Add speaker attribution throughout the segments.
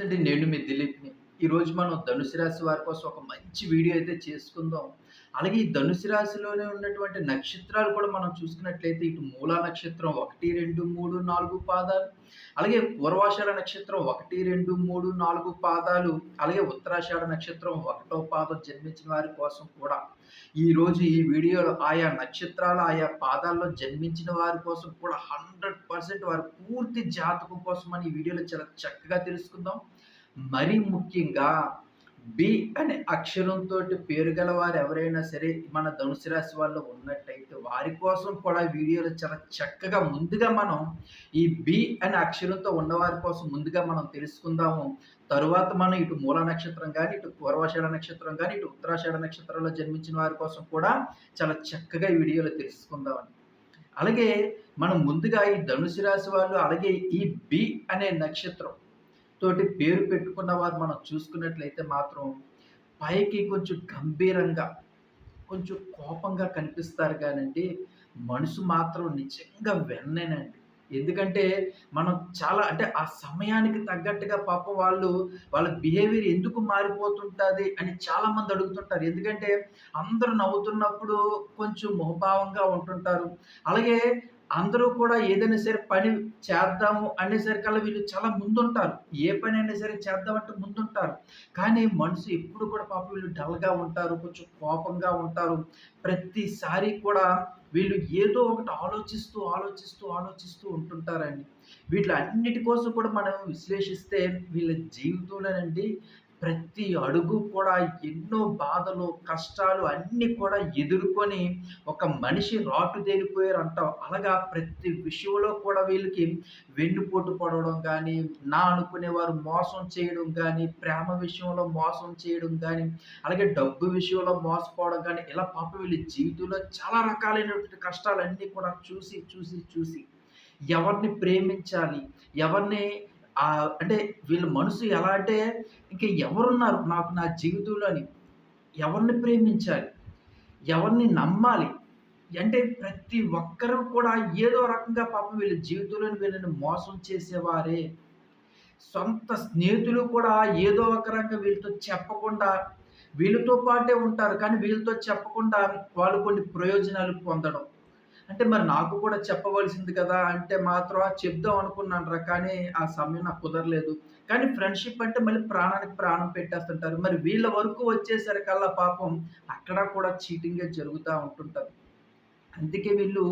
Speaker 1: అండి నేను మీ దిలీప్‌ని. ఈరోజు మనం ధనుసు రాశి వారి కోసం ఒక మంచి వీడియో అయితే చేసుకుందాం. అలాగే ఈ ధనుసు రాశిలోనే ఉన్నటువంటి నక్షత్రాలు కూడా మనం చూసుకున్నట్లయితే ఇటు మూలా నక్షత్రం 1, 2, 3, 4 పాదాలు. అలాగే పూర్వాషాఢ నక్షత్రం 1, 2, 3, 4 పాదాలు. అలాగే ఉత్తరాషాఢ నక్షత్రం ఒకటో పాదం జన్మించిన వారి కోసం కూడా ఈరోజు ఈ వీడియోలో ఆయా నక్షత్రాలు, ఆయా పాదాల్లో జన్మించిన వారి కోసం కూడా 100% వారి పూర్తి జాతకం కోసం అని ఈ వీడియోలో చాలా చక్కగా తెలుసుకుందాం. మరీ ముఖ్యంగా బి అనే అక్షరంతో పేరు గల వారు ఎవరైనా సరే మన ధనుసు రాశి వాళ్ళు ఉన్నట్టయితే వారి కోసం కూడా వీడియోలు వీడియోలో చాలా చక్కగా ముందుగా మనం ఈ బి అనే అక్షరంతో ఉన్నవారి కోసం ముందుగా మనం తెలుసుకుందాము. తరువాత మనం ఇటు మూల నక్షత్రం కానీ ఇటు పూర్వాషాఢ నక్షత్రం కానీ ఇటు ఉత్తరాషాఢ నక్షత్రంలో జన్మించిన వారి కోసం కూడా చాలా చక్కగా ఈ వీడియోలో తెలుసుకుందామని అలాగే మనం ముందుగా ఈ ధనుసు రాశి వాళ్ళు అలాగే ఈ బి అనే నక్షత్రం తోటి పేరు పెట్టుకున్న వారు మనం చూసుకున్నట్లయితే మాత్రం పైకి కొంచెం గంభీరంగా, కొంచెం కోపంగా కనిపిస్తారు కానండి మనసు మాత్రం నిజంగా వెన్నెనండి. ఎందుకంటే మనం చాలా అంటే ఆ సమయానికి తగ్గట్టుగా పాప వాళ్ళు వాళ్ళ బిహేవియర్ ఎందుకు మారిపోతుంటుంది అని చాలామంది అడుగుతుంటారు. ఎందుకంటే అందరూ నవ్వుతున్నప్పుడు కొంచెం మొహభావంగా ఉంటుంటారు. అలాగే అందరూ కూడా ఏదైనా సరే పని చేద్దాము అనేసరికల్లా వీళ్ళు చాలా ముందుంటారు. ఏ పని అయినా సరే చేద్దామంటే ముందుంటారు. కానీ మనసు ఎప్పుడు కూడా పాపం వీళ్ళు డల్‌గా ఉంటారు. కొంచెం కోపంగా ఉంటారు. ప్రతిసారి కూడా వీళ్ళు ఏదో ఒకటి ఆలోచిస్తూ, ఆలోచిస్తూ, ఆలోచిస్తూ ఉంటుంటారండి. వీటిలన్నిటి కోసం కూడా మనం విశ్లేషిస్తే వీళ్ళ జీవితంలోనండి ప్రతి అడుగు కూడా ఎన్నో బాధలు, కష్టాలు అన్నీ కూడా ఎదుర్కొని ఒక మనిషి రాటుదేలిపోయారంటాం. అలాగా ప్రతి విషయంలో కూడా వీళ్ళకి వెన్నుపోటు పడడం కానీ నా అనుకునేవారు మోసం చేయడం కానీ ప్రేమ విషయంలో మోసం చేయడం కానీ అలాగే డబ్బు విషయంలో మోసపోవడం కానీ ఇలా పాపం వీళ్ళ జీవితంలో చాలా రకాలైనటువంటి కష్టాలన్నీ కూడా చూసి, చూసి, చూసి ఎవరిని ప్రేమించాలి? ఎవరిని అంటే వీళ్ళ మనసు ఎలా అంటే ఇంకా ఎవరున్నారు నాకు నా జీవితంలోని ఎవరిని ప్రేమించాలి? ఎవరిని నమ్మాలి? అంటే ప్రతి ఒక్కరు కూడా ఏదో రకంగా పాపం వీళ్ళ జీవితంలోని వీళ్ళని మోసం చేసేవారే. సొంత స్నేహితులు కూడా ఏదో ఒక రకంగా వీళ్ళతో చెప్పకుండా వీళ్ళతో పాటే ఉంటారు. కానీ వీళ్ళతో చెప్పకుండా వాళ్ళు కొన్ని ప్రయోజనాలు పొందడం. అంటే మరి నాకు కూడా చెప్పవలసింది కదా! అంటే మాత్రం చెప్దాం చెప్దాం అనుకున్నానురా! కానీ ఆ సమయం నాకు కుదరలేదు. కానీ ఫ్రెండ్‌షిప్ అంటే మళ్ళీ ప్రాణానికి ప్రాణం పెట్టేస్తుంటారు. మరి వీళ్ళ వరకు వచ్చేసరికల్లా పాపం అక్కడ కూడా చీటింగే జరుగుతూ ఉంటుంటారు అందుకే వీళ్ళు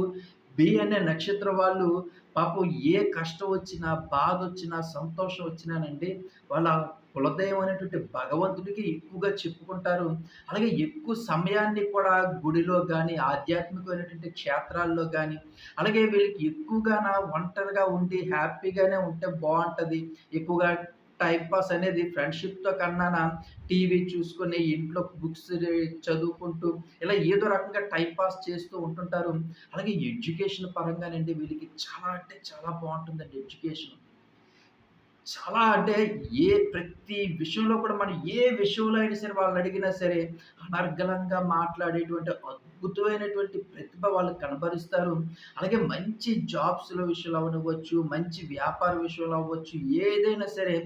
Speaker 1: బి అనే నక్షత్రం వాళ్ళు పాపం ఏ కష్టం వచ్చినా, బాధ వచ్చినా సంతోషం వచ్చినానండి వాళ్ళ కులదైవం అనేటువంటి భగవంతుడికి ఎక్కువగా చెప్పుకుంటారు. అలాగే ఎక్కువ సమయాన్ని కూడా గుడిలో కానీ ఆధ్యాత్మికమైనటువంటి క్షేత్రాల్లో కానీ అలాగే వీళ్ళకి ఎక్కువగా నా ఒంటరిగా ఉండి హ్యాపీగానే ఉంటే బాగుంటుంది ఎక్కువగా టైం పాస్ అనేది ఫ్రెండ్‌షిప్‌తో కన్నా టీవీ చూసుకొని, ఇంట్లో బుక్స్ చదువుకుంటూ, ఇలా ఏదో రకంగా టైం పాస్ చేస్తూ ఉంటుంటారు. అలాగే ఎడ్యుకేషన్ పరంగానండి వీళ్ళకి చాలా అంటే చాలా బాగుంటుందండి ఎడ్యుకేషన్. చాలా అంటే ఏ ప్రతి విషయంలో కూడా మనం ఏ విషయంలో అయినా సరే వాళ్ళనడిగినా సరే అనర్గళంగా మాట్లాడేటువంటి అద్భుతమైనటువంటి ప్రతిభ వాళ్ళు కనబరుస్తారు. అలాగే మంచి జాబ్స్ల విషయంలో అవ్వచ్చు మంచి వ్యాపార విషయంలో అవ్వచ్చు, ఏదైనా సరే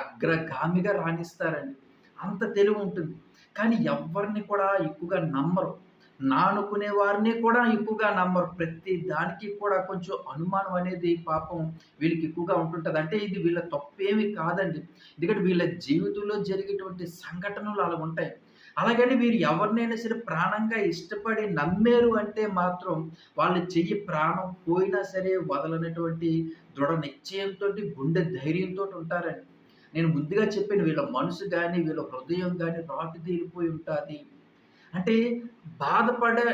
Speaker 1: అగ్రగామిగా రాణిస్తారండి. అంత తెలివి ఉంటుంది కానీ ఎవ్వరిని కూడా ఎక్కువగా నమ్మరు. నా అనుకునే వారిని కూడా ఎక్కువగా నమ్మరు. ప్రతి దానికి కూడా కొంచెం అనుమానం అనేది పాపం వీళ్ళకి ఎక్కువగా ఉంటుంటుంది అంటే ఇది వీళ్ళ తప్పేమి కాదండి. ఎందుకంటే వీళ్ళ జీవితంలో జరిగేటువంటి సంఘటనలు అలా ఉంటాయి అలాగని వీరు ఎవరినైనా సరే ప్రాణంగా ఇష్టపడి నమ్మారు అంటే మాత్రం వాళ్ళు చెయ్యి ప్రాణం పోయినా సరే వదలనటువంటి దృఢ నిశ్చయంతో గుండె ధైర్యంతోటి ఉంటారండి. నేను ముందుగా చెప్పిన వీళ్ళ మనసు కానీ వీళ్ళ హృదయం కానీ రాటు తీరిపోయి ఉంటుంది అంటే బాధపడే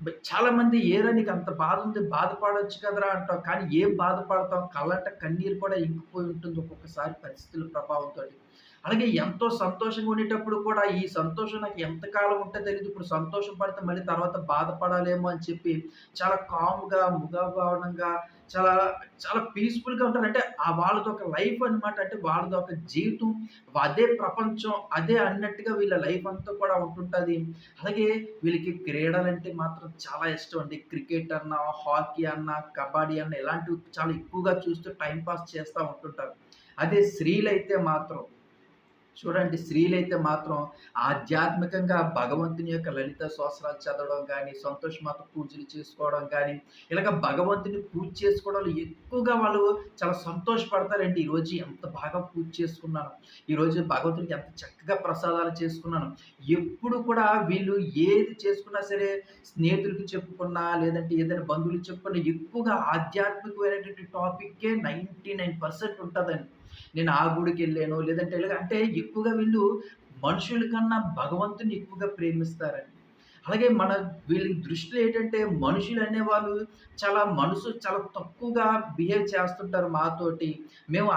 Speaker 1: బ్ చాలామంది "ఏరా అంత బాధంది బాధపడవచ్చు కదరా" అంటావు. కానీ ఏం బాధపడతాం? కళ్ళంట కన్నీరు కూడా ఇంకిపోయి ఉంటుంది ఒక్కొక్కసారి పరిస్థితుల ప్రభావంతో అలాగే ఎంతో సంతోషంగా ఉండేటప్పుడు కూడా ఈ సంతోషం నాకు ఎంత కాలం ఉంటే తెలియదు ఇప్పుడు సంతోషం పడితే మళ్ళీ తర్వాత బాధపడాలేమో అని చెప్పి చాలా కామ్‌గా, ముభాభావనంగా చాలా చాలా పీస్‌ఫుల్‌గా ఉంటారు. అంటే ఆహ్, ఒక లైఫ్ అనమాట. అంటే వాళ్ళదొక జీవితం. అదే ప్రపంచం. అదే అన్నట్టుగా వీళ్ళ లైఫ్ అంతా కూడా ఉంటుంటుంది అలాగే వీళ్ళకి క్రీడలంటే మాత్రం చాలా ఇష్టం అండి. క్రికెట్ అన్నా, హాకీ అన్నా, కబడ్డీ అన్నా ఇలాంటివి చాలా ఎక్కువగా చూస్తూ టైం పాస్ చేస్తూ ఉంటుంటారు. అదే స్త్రీలైతే మాత్రం చూడండి స్త్రీలైతే మాత్రం ఆధ్యాత్మికంగా భగవంతుని యొక్క లలిత స్తోత్రాలు చదవడం కానీ సంతోషమాత పూజలు చేసుకోవడం కానీ ఇలాగ భగవంతుని పూజ చేసుకోవడంలో ఎక్కువగా వాళ్ళు చాలా సంతోషపడతారండి. ఈరోజు ఎంత బాగా పూజ చేసుకున్నాను ఈరోజు భగవంతునికి ఎంత చక్కగా ప్రసాదాలు చేసుకున్నాను. ఎప్పుడు కూడా వీళ్ళు ఏది చేసుకున్నా సరే స్నేహితులకు చెప్పుకున్నా లేదంటే ఏదైనా బంధువులు చెప్పుకున్నా ఎక్కువగా ఆధ్యాత్మికమైనటువంటి టాపిక్కే నైంటీ నైన్ పర్సెంట్ ఉంటుందండి. నేను ఆ గుడికి వెళ్ళాను. లేదంటే ఇలాగ అంటే ఎక్కువగా వీళ్ళు మనుషుల కన్నా భగవంతుని ఎక్కువగా ప్రేమిస్తారండి. అలాగే మన వీళ్ళ దృష్టిలో ఏంటంటే మనుషులు అనేవాళ్ళు చాలా మనసు చాలా తక్కువగా బిహేవ్ చేస్తుంటారు మాతోటి. మేము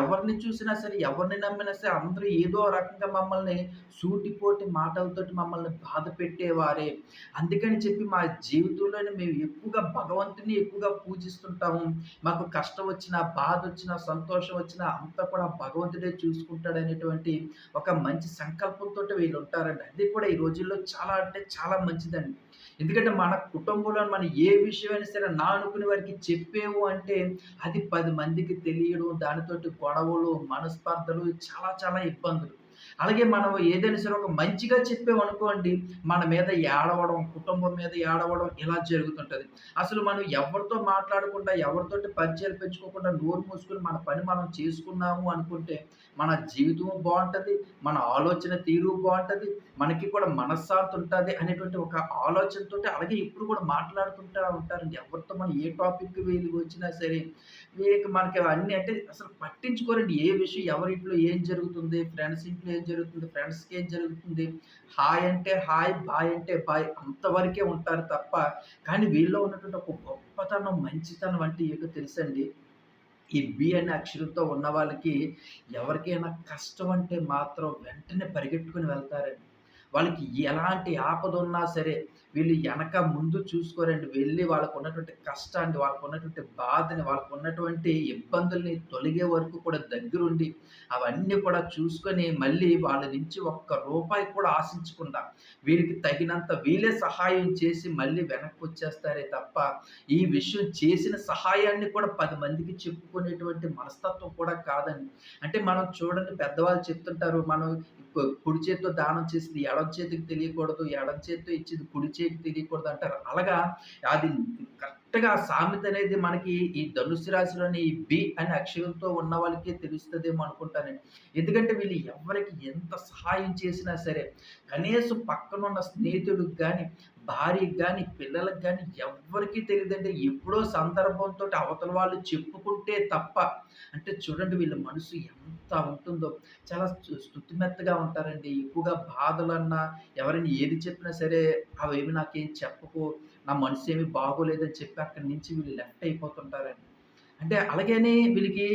Speaker 1: ఎవరిని చూసినా సరే, ఎవరిని నమ్మినా సరే అందరూ ఏదో రకంగా మమ్మల్ని సూటిపోటి మాటలతోటి మమ్మల్ని బాధ పెట్టేవారే. అందుకని చెప్పి మా జీవితంలోనే మేము ఎక్కువగా భగవంతుని ఎక్కువగా పూజిస్తుంటాము. మాకు కష్టం వచ్చినా, బాధ వచ్చినా సంతోషం వచ్చినా అంతా కూడా భగవంతుడే చూసుకుంటాడనేటువంటి ఒక మంచి సంకల్పంతో వీళ్ళు ఉంటారండి అది కూడా ఈ రోజుల్లో చాలా అంటే చాలా మంచిదండి. ఎందుకంటే మన కుటుంబంలో మనం ఏ విషయమైనా సరే నా అనుకునే వారికి చెప్పేవు అంటే అది పది మందికి తెలియడం, దానితోటి గొడవలు, మనస్పర్ధలు చాలా చాలా ఇబ్బందులు. అలాగే మనం ఏదైనా సరే ఒక మంచిగా చెప్పామనుకోండి, మన మీద ఏడవడం, కుటుంబం మీద ఏడవడం ఇలా జరుగుతుంటుంది అసలు మనం ఎవరితో మాట్లాడకుండా, ఎవరితోటి పరిచయాలు పెంచుకోకుండా నోరు మూసుకొని మన పని మనం చేసుకున్నాము అనుకుంటే, మన జీవితం బాగుంటుంది మన ఆలోచన తీరు బాగుంటుంది మనకి కూడా మనశ్శాంతి ఉంటుంది అనేటువంటి ఒక ఆలోచనతో అలాగే ఇప్పుడు కూడా మాట్లాడుతుంటా ఉంటారండి. ఎవరితో మనం ఏ టాపిక్ వీలు వచ్చినా సరే, వీళ్ళకి మనకి అన్ని అంటే అసలు పట్టించుకోరండి. ఏ విషయం ఎవరింట్లో ఏం జరుగుతుంది, ఫ్రెండ్స్ ఇంట్లో ఏం జరుగుతుంది, ఫ్రెండ్స్‌కి ఏం జరుగుతుంది. హాయ్ అంటే హాయ్, బాయ్ అంటే బాయ్ అంతవరకే ఉంటారు తప్ప, కానీ వీళ్ళలో ఉన్నటువంటి ఒక గొప్పతనం, మంచితనం అంటే ఏంటో తెలుసండి? ఈ బి అనే అక్షరంతో ఉన్న వాళ్ళకి ఎవరికైనా కష్టం అంటే మాత్రం వెంటనే పరిగెట్టుకుని వెళ్తారండి. వాళ్ళకి ఎలాంటి ఆపద ఉన్నా సరే, వీళ్ళు వెనక ముందు చూసుకోరండి. వెళ్ళి వాళ్ళకున్నటువంటి కష్టాన్ని, వాళ్ళకున్నటువంటి బాధని, వాళ్ళకు ఉన్నటువంటి ఇబ్బందుల్ని తొలగే వరకు కూడా దగ్గరుండి, అవన్నీ కూడా చూసుకొని, మళ్ళీ వాళ్ళ నుంచి ఒక్క రూపాయి కూడా ఆశించకుండా, వీళ్ళకి తగినంత వీళ్ళే సహాయం చేసి మళ్ళీ వెనక్కి వచ్చేస్తారే తప్ప, ఈ విషయం చేసిన సహాయాన్ని కూడా పది మందికి చెప్పుకునేటువంటి మనస్తత్వం కూడా కాదండి. అంటే మనం చూడండి పెద్దవాళ్ళు చెప్తుంటారు, మనం కుడి చేతితో దానం చేసింది ఎడమ చేతికి తెలియకూడదు. ఎడమ చేతితో ఇచ్చింది కుడి చేతికి తెలియకూడదు అంటారు. అలాగా అది కరెక్ట్‌గా సామెత అనేది మనకి ఈ ధనుసు రాశిలోని ఈ బి అనే అక్షరంతో ఉన్న వాళ్ళకే తెలుస్తుందేమో అనుకుంటానండి. ఎందుకంటే వీళ్ళు ఎవ్వరికి ఎంత సహాయం చేసినా సరే, కనీసం పక్కనున్న స్నేహితుడికి కానీ భార్యకి కానీ పిల్లలకి కానీ ఎవ్వరికీ తెలీదండి. ఎప్పుడో సందర్భంతో అవతల వాళ్ళు చెప్పుకుంటే తప్ప అంటే చూడండి వీళ్ళ మనసు ఎంత ఉంటుందో. చాలా స్థుతిమెత్తగా ఉంటారండి. ఎక్కువగా బాధలన్నా, ఎవరైనా ఏది చెప్పినా సరే, అవేమి నాకేం చెప్పకు, నా మనసు ఏమి బాగోలేదని చెప్పి అక్కడి నుంచి వీళ్ళు లెఫ్ట్ అయిపోతుంటారండి. అంటే అలాగని వీళ్ళకి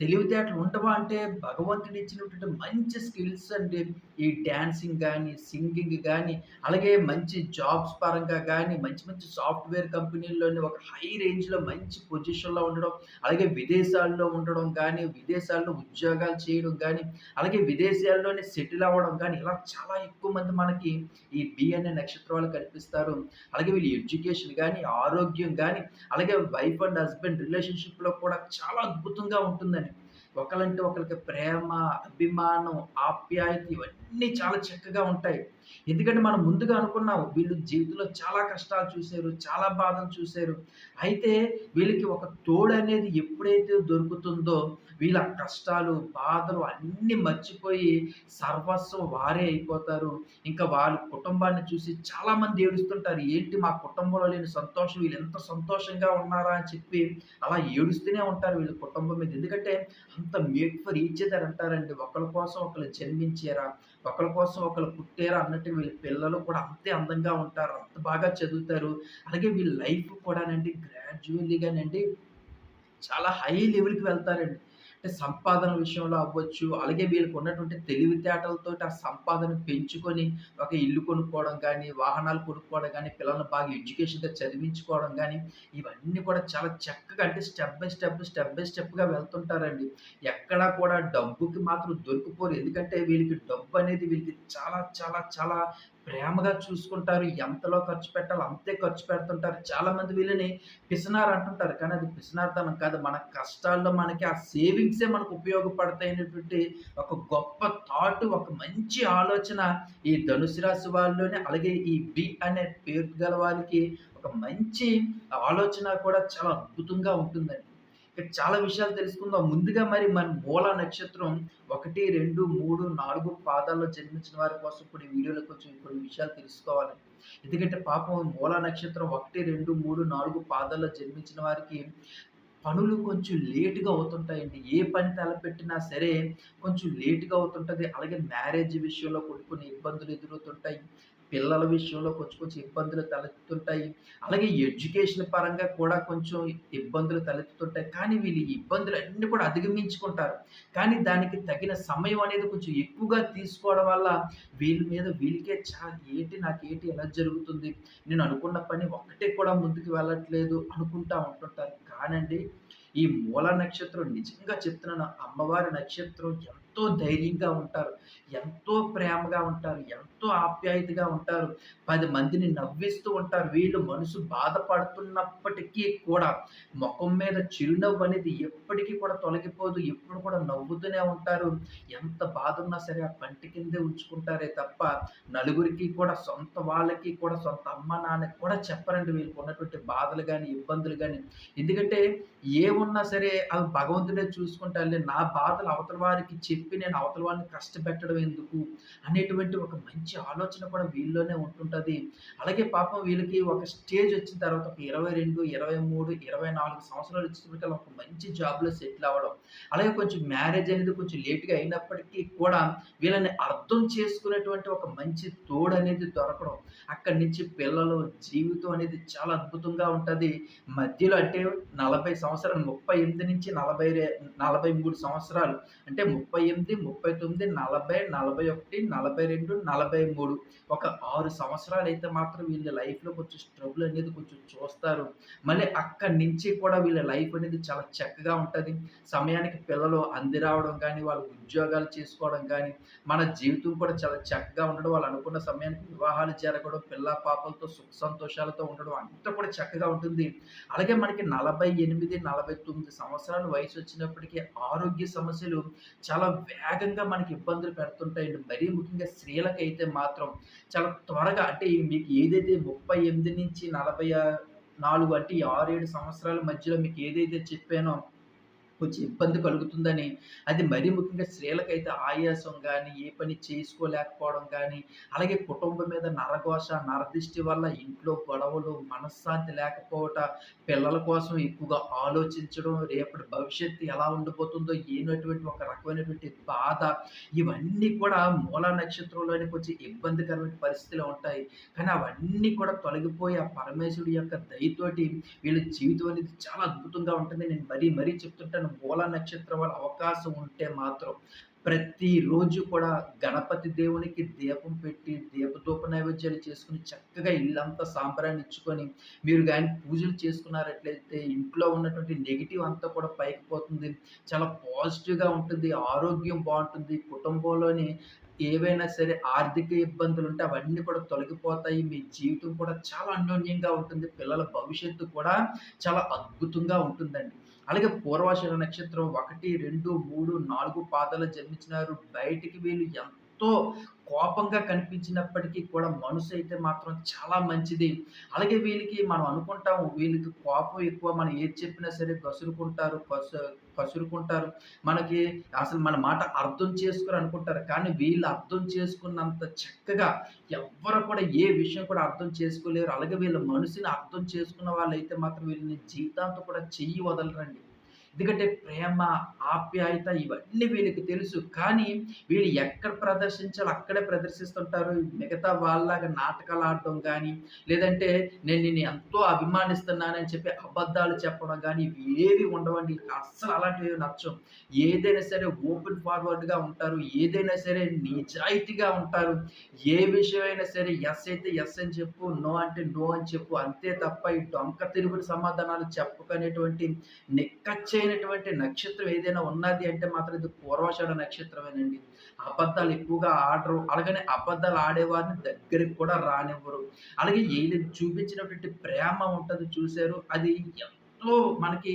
Speaker 1: తెలివితేటలు ఉండవా అంటే భగవంతుడు ఇచ్చినటువంటి మంచి స్కిల్స్ అండి. ఈ డ్యాన్సింగ్ కానీ సింగింగ్ కానీ అలాగే మంచి జాబ్స్ పరంగా కానీ మంచి మంచి సాఫ్ట్‌వేర్ కంపెనీల్లోని ఒక హై రేంజ్‌లో మంచి పొజిషన్‌లో ఉండడం, అలాగే విదేశాల్లో ఉండడం కానీ విదేశాల్లో ఉద్యోగాలు చేయడం కానీ అలాగే విదేశాల్లోనే సెటిల్ అవ్వడం కానీ ఇలా చాలా ఎక్కువ మంది మనకి ఈ బిఎన్ఏ అనే నక్షత్రం వాళ్ళు కనిపిస్తారు. అలాగే వీళ్ళ ఎడ్యుకేషన్ కానీ ఆరోగ్యం కానీ అలాగే వైఫ్ అండ్ హస్బెండ్ రిలేషన్‌షిప్‌లో కూడా చాలా అద్భుతంగా ఉంటుందండి. ఒకళ్ళంటే ఒకరికి ప్రేమ, అభిమానం, ఆప్యాయత ఇవన్నీ అన్నీ చాలా చక్కగా ఉంటాయి. ఎందుకంటే మనం ముందుగా అనుకున్నాం వీళ్ళు జీవితంలో చాలా కష్టాలు చూశారు చాలా బాధలు చూశారు అయితే వీళ్ళకి ఒక తోడు అనేది ఎప్పుడైతే దొరుకుతుందో వీళ్ళ కష్టాలు, బాధలు అన్నీ మర్చిపోయి సర్వస్వం వారే అయిపోతారు. ఇంకా వాళ్ళ కుటుంబాన్ని చూసి చాలామంది ఏడుస్తుంటారు. ఏంటి మా కుటుంబంలో లేని సంతోషం వీళ్ళు ఎంత సంతోషంగా ఉన్నారా అని చెప్పి అలా ఏడుస్తూనే ఉంటారు వీళ్ళ కుటుంబం మీద. ఎందుకంటే అంత మేట్ ఫర్ ఈచ్ అదర్ అంటారండి. ఒకళ్ళ కోసం ఒకరు జన్మించారా, ఒకళ్ళ కోసం ఒకళ్ళు పుట్టారు అన్నట్టు వీళ్ళ పిల్లలు కూడా అంతే అందంగా ఉంటారు. అంత బాగా చదువుతారు. అలాగే వీళ్ళ లైఫ్ కూడానండి గ్రాడ్యువల్లీగానండి చాలా హై లెవెల్‌కి వెళ్తారండి. అంటే సంపాదన విషయంలో అవ్వచ్చు, అలాగే వీళ్ళకి ఉన్నటువంటి తెలివితేటలతో ఆ సంపాదన పెంచుకొని ఒక ఇల్లు కొనుక్కోవడం కానీ వాహనాలు కొనుక్కోవడం కానీ పిల్లల్ని బాగా ఎడ్యుకేషన్‌గా చదివించుకోవడం కానీ ఇవన్నీ కూడా చాలా చక్కగా అంటే step by step, step by స్టెప్‌గా వెళ్తుంటారండి. ఎక్కడా కూడా డబ్బుకి మాత్రం దొరికిపోరు. ఎందుకంటే వీళ్ళకి డబ్బు అనేది వీళ్ళకి చాలా చాలా చాలా ప్రేమగా చూసుకుంటారు. ఎంతలో ఖర్చు పెట్టాలో అంతే ఖర్చు పెడుతుంటారు. చాలామంది వీళ్ళని పిసినారు అంటుంటారు. కానీ అది పిసినారితనం కాదు. మన కష్టాల్లో మనకి ఆ సేవింగ్సే మనకు ఉపయోగపడతాయినటువంటి ఒక గొప్ప థాట్, ఒక మంచి ఆలోచన ఈ ధనుసు రాశి వాళ్ళలోనే అలాగే ఈ బి అనే పేరు గల వాళ్ళకి ఒక మంచి ఆలోచన కూడా చాలా అద్భుతంగా ఉంటుందండి. ఇక చాలా విషయాలు తెలుసుకుందాం. ముందుగా మరి మన మూల నక్షత్రం 1, 2, 3, 4 పాదాల్లో జన్మించిన వారి కోసం ఇప్పుడు ఈ వీడియోలో కొంచెం కొన్ని విషయాలు తెలుసుకోవాలి. ఎందుకంటే పాపం మూల నక్షత్రం 1, 2, 3, 4 పాదాల్లో జన్మించిన వారికి పనులు కొంచెం లేటుగా అవుతుంటాయండి. ఏ పని తలపెట్టినా సరే కొంచెం లేటుగా అవుతుంటుంది అలాగే మ్యారేజ్ విషయంలో కొన్ని కొన్ని ఇబ్బందులు ఎదురవుతుంటాయి. పిల్లల విషయంలో కొంచెం కొంచెం ఇబ్బందులు తలెత్తుతుంటాయి. అలాగే ఎడ్యుకేషన్ పరంగా కూడా కొంచెం ఇబ్బందులు తలెత్తుతుంటాయి. కానీ వీళ్ళు ఈ ఇబ్బందులన్నీ కూడా అధిగమించుకుంటారు. కానీ దానికి తగిన సమయం అనేది కొంచెం ఎక్కువగా తీసుకోవడం వల్ల వీళ్ళ మీద వీళ్ళకే చా ఏంటి నాకేంటి ఎలా జరుగుతుంది? నేను అనుకున్న పని ఒక్కటే కూడా ముందుకు వెళ్ళట్లేదు అనుకుంటా ఉంటుంటారు. కానండి ఈ మూల నక్షత్రం నిజంగా చెప్తున్నాను అమ్మవారి నక్షత్రం ఎంత ఎంతో ధైర్యంగా ఉంటారు. ఎంతో ప్రేమగా ఉంటారు. ఎంతో ఆప్యాయతగా ఉంటారు. పది మందిని నవ్విస్తూ ఉంటారు. వీళ్ళు మనసు బాధపడుతున్నప్పటికీ కూడా ముఖం మీద చిరునవ్వు అనేది ఎప్పటికీ కూడా తొలగిపోదు. ఎప్పుడు కూడా నవ్వుతూనే ఉంటారు. ఎంత బాధున్నా సరే ఆ పంటి కిందే ఉంచుకుంటారే తప్ప నలుగురికి కూడా సొంత వాళ్ళకి కూడా సొంత అమ్మ, నాన్నకి కూడా చెప్పరండి వీళ్ళకున్నటువంటి బాధలు కానీ ఇబ్బందులు కానీ ఎందుకంటే ఏమున్నా సరే అవి భగవంతుడే చూసుకుంటారు నా బాధలు అవతల వారికి చెప్పి చెప్పి నేను అవతల వాడిని కష్టపెట్టడం ఎందుకు? అనేటువంటి ఒక మంచి ఆలోచన కూడా వీళ్ళలోనే ఉంటుంటుంది అలాగే పాపం వీళ్ళకి ఒక స్టేజ్ వచ్చిన తర్వాత ఒక 22, 23, 24 సంవత్సరాలు వచ్చినప్పటికల్లా ఒక మంచి జాబ్‌లో సెటిల్ అవ్వడం. అలాగే కొంచెం మ్యారేజ్ అనేది కొంచెం లేట్‌గా అయినప్పటికీ కూడా వీళ్ళని అర్థం చేసుకునేటువంటి ఒక మంచి తోడు అనేది దొరకడం. అక్కడి నుంచి పిల్లలు, జీవితం అనేది చాలా అద్భుతంగా ఉంటుంది మధ్యలో అంటే 40 సంవత్సరాలు 38 నుంచి నలభై నలభై మూడు సంవత్సరాలు అంటే ముప్పై 38, 39, 40, 41, 42, 43 ఒక ఆరు సంవత్సరాలు అయితే మాత్రం వీళ్ళ లైఫ్‌లో కొంచెం స్ట్రగుల్ అనేది కొంచెం చూస్తారు. మళ్ళీ అక్కడి నుంచి కూడా వీళ్ళ లైఫ్ అనేది చాలా చక్కగా ఉంటుంది సమయానికి పిల్లలు అంది రావడం వాళ్ళు ఉద్యోగాలు చేసుకోవడం కానీ మన జీవితం కూడా చాలా చక్కగా ఉండడం, వాళ్ళు అనుకున్న సమయానికి వివాహాలు జరగడం, పిల్ల పాపలతో సుఖ సంతోషాలతో ఉండడం అంతా కూడా చక్కగా ఉంటుంది. అలాగే మనకి 48, 49 సంవత్సరాల వయసొచ్చినప్పటికీ ఆరోగ్య సమస్యలు చాలా వేగంగా మనకి ఇబ్బందులు పెడుతుంటాయండి. మరీ ముఖ్యంగా స్త్రీలకైతే మాత్రం చాలా త్వరగా అంటే మీకు ఏదైతే 38-44 అంటే ఆరు ఏడు సంవత్సరాల మధ్యలో మీకు ఏదైతే చెప్పానో కొంచెం ఇబ్బంది కలుగుతుందని, అది మరీ ముఖ్యంగా స్త్రీలకైతే ఆయాసం కానీ ఏ పని చేసుకోలేకపోవడం కానీ అలాగే కుటుంబం మీద నరఘోష, నరదిష్టి వల్ల ఇంట్లో గొడవలు, మనశ్శాంతి లేకపోవట, పిల్లల కోసం ఎక్కువగా ఆలోచించడం, రేపటి భవిష్యత్తు ఎలా ఉండిపోతుందో ఏనటువంటి ఒక రకమైనటువంటి బాధ, ఇవన్నీ కూడా మూల నక్షత్రంలోని కొంచెం ఇబ్బందికరమైన పరిస్థితులు ఉంటాయి. కానీ అవన్నీ కూడా తొలగిపోయి ఆ పరమేశ్వరుడి యొక్క దయతోటి వీళ్ళ జీవితం అనేది చాలా అద్భుతంగా ఉంటుంది. నేను మరీ మరీ చెప్తుంటాను మూల నక్షత్రం వల్ల అవకాశం ఉంటే మాత్రం ప్రతిరోజు కూడా గణపతి దేవునికి దీపం పెట్టి దీపదూప నైవేద్యాలు చేసుకుని చక్కగా ఇల్లంతా సాంబ్రాన్ని ఇచ్చుకొని మీరు కానీ పూజలు చేసుకున్నారట్లయితే ఇంట్లో ఉన్నటువంటి నెగిటివ్ అంతా కూడా పైకి పోతుంది. చాలా పాజిటివ్‌గా ఉంటుంది. ఆరోగ్యం బాగుంటుంది కుటుంబంలోని ఏవైనా సరే ఆర్థిక ఇబ్బందులు ఉంటే అవన్నీ కూడా తొలగిపోతాయి. మీ జీవితం కూడా చాలా అన్యోన్యంగా ఉంటుంది. పిల్లల భవిష్యత్తు కూడా చాలా అద్భుతంగా ఉంటుందండి. అలాగే పూర్వాషాఢ నక్షత్రం ఒకటి రెండు మూడు నాలుగు పాదాలు జన్మించినారు. బయటికి వీళ్ళు ఎంత కోపంగా కనిపించినప్పటికీ కూడా మనసు అయితే మాత్రం చాలా మంచిది. అలాగే వీళ్ళకి మనం అనుకుంటాము వీళ్ళకి కోపం ఎక్కువ. మనం ఏది చెప్పినా సరే కసురుకుంటారు. కస కసురుకుంటారు. మనకి అసలు మన మాట అర్థం చేసుకుని అనుకుంటారు. కానీ వీళ్ళు అర్థం చేసుకున్నంత చక్కగా ఎవ్వరు కూడా ఏ విషయం కూడా అర్థం చేసుకోలేరు. అలాగే వీళ్ళ మనసుని అర్థం చేసుకున్న వాళ్ళైతే మాత్రం వీళ్ళని జీవితాంతం కూడా చెయ్యి వదలరండి. ఎందుకంటే ప్రేమ, ఆప్యాయత ఇవన్నీ వీళ్ళకి తెలుసు. కానీ వీళ్ళు ఎక్కడ ప్రదర్శించాలో అక్కడే ప్రదర్శిస్తుంటారు. మిగతా వాళ్ళలాగా నాటకాలు ఆడటం కానీ లేదంటే నేను నిన్ను ఎంతో అభిమానిస్తున్నానని చెప్పి అబద్ధాలు చెప్పడం కానీ ఏవి ఉండవండి. అస్సలు అలాంటివి నచ్చం ఏదైనా సరే ఓపెన్ ఫార్వర్డ్‌గా ఉంటారు. ఏదైనా సరే నిజాయితీగా ఉంటారు. ఏ విషయమైనా సరే ఎస్ అయితే ఎస్ అని చెప్పు. నో అంటే నో అని చెప్పు. అంతే తప్ప ఈ డొంక తిరుగుడు సమాధానాలు చెప్పుకునేటువంటి నిక్కచ్చే అయినటువంటి నక్షత్రం ఏదైనా ఉన్నది అంటే మాత్రం ఇది పూర్వాషాఢ నక్షత్రమేనండి. అబద్ధాలు ఎక్కువగా ఆడరు. అలాగనే అబద్ధాలు ఆడేవారిని దగ్గరికి కూడా రానివ్వరు. అలాగే ఈళ్ళు చూపించినటువంటి ప్రేమ ఉంటుంది చూసారు. అది ఎంతో మనకి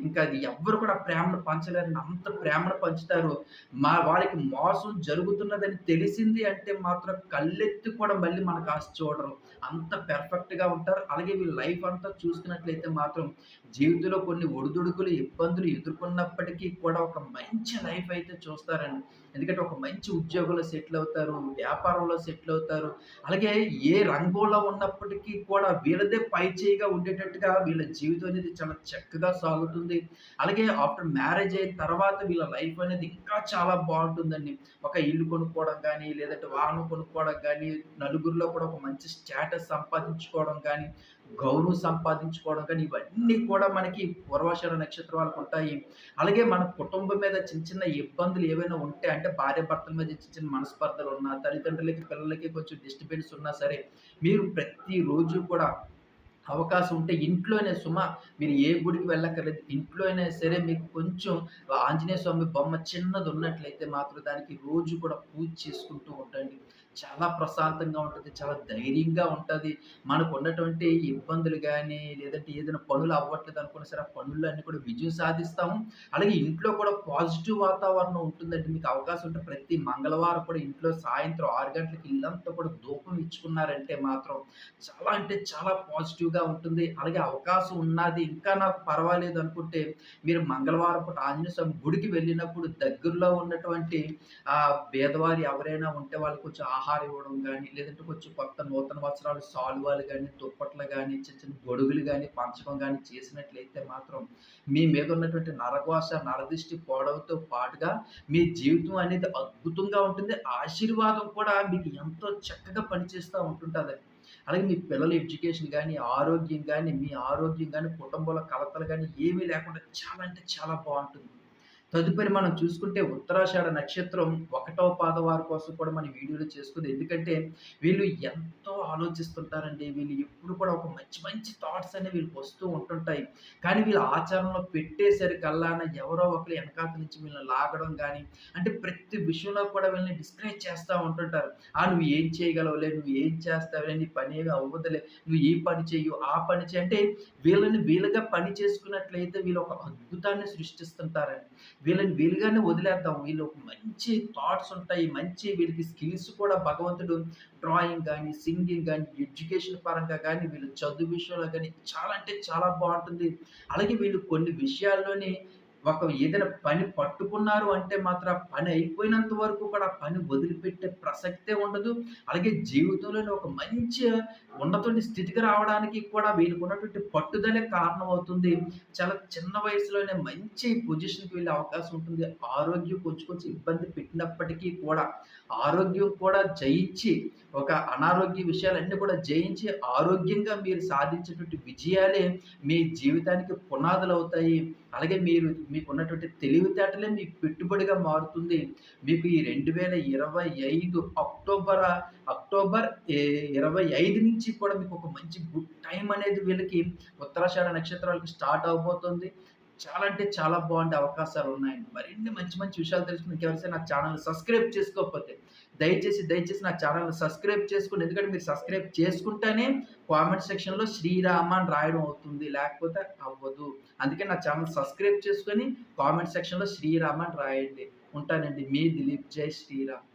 Speaker 1: ఇంకా అది ఎవ్వరు కూడా ప్రేమను పంచలేరండి. అంత ప్రేమను పంచుతారు. మా వాళ్ళకి మోసం జరుగుతున్నదని తెలిసింది అంటే మాత్రం కళ్ళెత్తి కూడా మళ్ళీ మన కాస్త చూడరు. అంత పెర్ఫెక్ట్‌గా ఉంటారు. అలాగే వీళ్ళ లైఫ్ అంతా చూసుకున్నట్లయితే మాత్రం జీవితంలో కొన్ని ఒడిదుడుకులు, ఇబ్బందులు ఎదుర్కొన్నప్పటికీ కూడా ఒక మంచి లైఫ్ అయితే చూస్తారండి. ఎందుకంటే ఒక మంచి ఉద్యోగంలో సెటిల్ అవుతారు. వ్యాపారంలో సెటిల్ అవుతారు. అలాగే ఏ రంగంలో ఉన్నప్పటికీ కూడా వీళ్ళదే పై చేయిగా ఉండేటట్టుగా వీళ్ళ జీవితం అనేది చాలా చక్కగా సాగు అవుతుంది అలాగే ఆఫ్టర్ మ్యారేజ్ అయిన తర్వాత వీళ్ళ లైఫ్ అనేది ఇంకా చాలా బాగుంటుందండి ఒక ఇల్లు కొనుక్కోవడం కానీ లేదంటే వాహనం కొనుక్కోవడం కానీ నలుగురిలో కూడా ఒక మంచి స్టేటస్ సంపాదించుకోవడం కానీ గౌరవం సంపాదించుకోవడం కానీ, ఇవన్నీ కూడా మనకి పూర్వాషాఢ నక్షత్రం వాళ్ళకుంటాయి. అలాగే మన కుటుంబం మీద చిన్న చిన్న ఇబ్బందులు ఏవైనా ఉంటే అంటే భార్యాభర్తల మీద చిన్న చిన్న మనస్పర్ధలు ఉన్నా తల్లిదండ్రులకి, పిల్లలకి కొంచెం డిస్టర్బెన్స్ ఉన్నా సరే, మీరు ప్రతిరోజు కూడా అవకాశం ఉంటే ఇంట్లోనే సుమ మీరు ఏ గుడికి వెళ్ళక్కర్లేదు. ఇంట్లో అయినా సరే మీకు కొంచెం ఆంజనేయ స్వామి బొమ్మ చిన్నది ఉన్నట్లయితే మాత్రం దానికి రోజు కూడా పూజ చేసుకుంటూ ఉండండి. చాలా ప్రశాంతంగా ఉంటుంది చాలా ధైర్యంగా ఉంటుంది మనకు ఉన్నటువంటి ఇబ్బందులు కానీ లేదంటే ఏదైనా పనులు అవ్వట్లేదు అనుకున్న సరే, ఆ పనులన్నీ కూడా విజయం సాధిస్తాము. అలాగే ఇంట్లో కూడా పాజిటివ్ వాతావరణం ఉంటుందండి. మీకు అవకాశం ఉంటే ప్రతి మంగళవారం కూడా ఇంట్లో సాయంత్రం ఆరు గంటలకి ఇల్లంతా కూడా ధూపం ఇచ్చుకున్నారంటే మాత్రం చాలా అంటే చాలా పాజిటివ్‌గా ఉంటుంది. అలాగే అవకాశం ఉన్నది ఇంకా నాకు పర్వాలేదు అనుకుంటే, మీరు మంగళవారం పూట ఆంజనేయ స్వామి గుడికి వెళ్ళినప్పుడు దగ్గరలో ఉన్నటువంటి ఆ పేదవారు ఎవరైనా ఉంటే వాళ్ళు కొంచెం ఆహారం ఇవ్వడం కానీ లేదంటే కొంచెం కొత్త నూతన వస్త్రాలు, శాలువాలు కానీ దుప్పట్లు కానీ చిన్న చిన్న గొడుగులు కానీ పంచడం కానీ చేసినట్లయితే మాత్రం మీ మీద ఉన్నటువంటి నరకోశ నరదిష్టి పోవడంతో పాటుగా మీ జీవితం అనేది అద్భుతంగా ఉంటుంది. ఆశీర్వాదం కూడా మీకు ఎంతో చక్కగా పనిచేస్తూ ఉంటుంటుంది అలాగే మీ పిల్లల ఎడ్యుకేషన్ కానీ ఆరోగ్యం కానీ మీ ఆరోగ్యం కానీ కుటుంబంలో కలతలు కానీ ఏమీ లేకుండా చాలా అంటే చాలా బాగుంటుంది తదుపరి మనం చూసుకుంటే ఉత్తరాషాఢ నక్షత్రం ఒకటో పాదం వారి కోసం కూడా మనం వీడియోలో చేసుకుంది ఎందుకంటే వీళ్ళు ఎంతో ఆలోచిస్తుంటారండి. వీళ్ళు ఎప్పుడు కూడా ఒక మంచి మంచి థాట్స్ అనేవి వీళ్ళకి వస్తూ ఉంటుంటాయి. కానీ వీళ్ళు ఆచరణలో పెట్టేసరికల్లాన ఎవరో ఒకరు వెనకాత నుంచి వీళ్ళని లాగడం కానీ అంటే ప్రతి విషయంలో కూడా వీళ్ళని డిస్కరేజ్ చేస్తూ ఉంటుంటారు. "ఆ! నువ్వు ఏం చేయగలవులే, నువ్వు ఏం చేస్తావులే, నీ పనేమి అవ్వదులే, నువ్వు ఈ పని చెయ్యు, ఆ పని చేయి అంటే వీళ్ళని వీళ్ళగా పని చేసుకున్నట్లయితే వీళ్ళు ఒక అద్భుతాన్ని సృష్టిస్తుంటారండి. వీళ్ళని వీలుగానే వదిలేద్దాం. వీళ్ళు మంచి థాట్స్ ఉంటాయి. మంచి వీళ్ళకి స్కిల్స్ కూడా భగవంతుడు డ్రాయింగ్ కానీ సింగింగ్ కానీ ఎడ్యుకేషన్ పరంగా కానీ వీళ్ళు చదువు విషయంలో కానీ చాలా అంటే చాలా బాగుంటుంది అలాగే వీళ్ళు కొన్ని విషయాల్లోని ఒక ఏదైనా పని పట్టుకున్నారు అంటే మాత్రం ఆ పని అయిపోయినంత వరకు కూడా ఆ పని వదిలిపెట్టే ప్రసక్తే ఉండదు. అలాగే జీవితంలోని ఒక మంచి ఉన్నటువంటి స్థితికి రావడానికి కూడా వీళ్ళకున్నటువంటి పట్టుదలే కారణమవుతుంది. చాలా చిన్న వయసులోనే మంచి పొజిషన్‌కి వెళ్ళే అవకాశం ఉంటుంది. ఆరోగ్యం కొంచెం కొంచెం ఇబ్బంది పెట్టినప్పటికీ కూడా, ఆరోగ్యం కూడా జయించి, ఒక అనారోగ్య విషయాలన్నీ కూడా జయించి, ఆరోగ్యంగా మీరు సాధించేటువంటి విజయాలే మీ జీవితానికి పునాదులవుతాయి. అలాగే మీరు మీకు ఉన్నటువంటి తెలివితేటలే మీకు పెట్టుబడిగా మారుతుంది. మీకు ఈ 2025 అక్టోబర్ అక్టోబర్ ఏ 25 నుంచి కూడా మీకు ఒక మంచి గుడ్ టైం అనేది వీళ్ళకి ఉత్తరాషాఢ నక్షత్రాలకు స్టార్ట్ అవబోతుంది చాలా అంటే చాలా బాగుండే అవకాశాలు ఉన్నాయండి మరిన్ని మంచి మంచి విషయాలు తెలుసుకుని ఎవరైనా నా సబ్స్క్రైబ్ చేసుకోకపోతే దయచేసి, దయచేసి నా ఛానెల్‌ని సబ్స్క్రైబ్ చేసుకోండి. ఎందుకంటే మీరు సబ్స్క్రైబ్ చేసుకుంటేనే కామెంట్ సెక్షన్‌లో శ్రీరామ అని రాయడం అవుతుంది. లేకపోతే అవ్వదు. అందుకే నా ఛానల్ సబ్స్క్రైబ్ చేసుకొని కామెంట్ సెక్షన్‌లో శ్రీరామ అని రాయండి. ఉంటానండి. మీ దిలీప్. జై శ్రీరామ్.